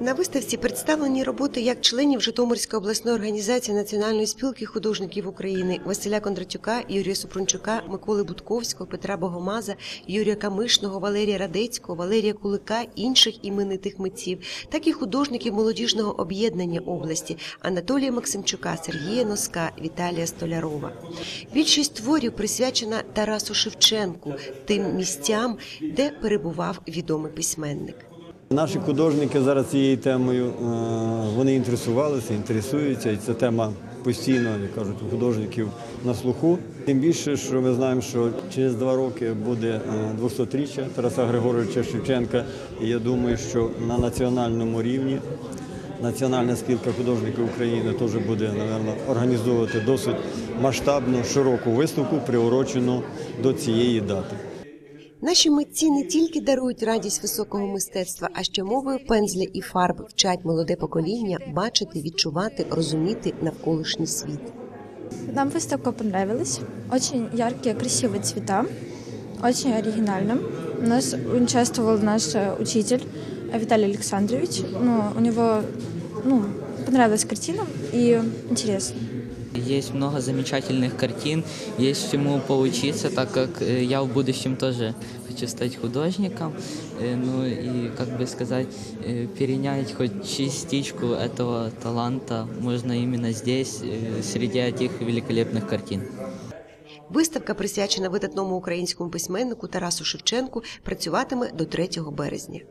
На виставці представлені роботи як членів Житомирської обласної організації Національної спілки художників України Василя Кондратюка, Юрія Супрунчука, Миколи Будковського, Петра Богомаза, Юрія Камишного, Валерія Радецького, Валерія Кулика, інших іменитих митців, так і художників молодіжного об'єднання області Анатолія Максимчука, Сергія Носка, Віталія Столярова. Більшість творів присвячена Тарасу Шевченку, тим місцям, де перебував відомий письменник. Наші художники зараз цією темою е, вони інтересувалися, інтересуються, і ця тема постійно, як кажуть, у художників на слуху. Тим більше, що ми знаємо, що через два роки буде е, 200-річчя Тараса Григоровича Шевченка. І я думаю, що на національному рівні Національна спілка художників України теж буде, напевно, організовувати досить масштабну, широку виставку, приурочену до цієї дати. Наші митці не тільки дарують радість високого мистецтва, а ще мовою пензля і фарб вчать молоде покоління бачити, відчувати, розуміти навколишній світ. Нам выставка понравилась. Очень яркие, красивые цвета. Очень оригинально. У нас участвовал наш э, учитель э, Виталий Александрович. Ну, у него ну, понравилась картина и интересно. Есть много замечательных картин, есть чему поучиться, так как э, я в будущем тоже хочу стать художником. Э, Ну и, как бы сказать, э, перенять хоть частичку этого таланта можно именно здесь, э, среди этих великолепных картин. Виставка, присвячена видатному українському письменнику Тарасу Шевченку, працюватиме до 3 березня.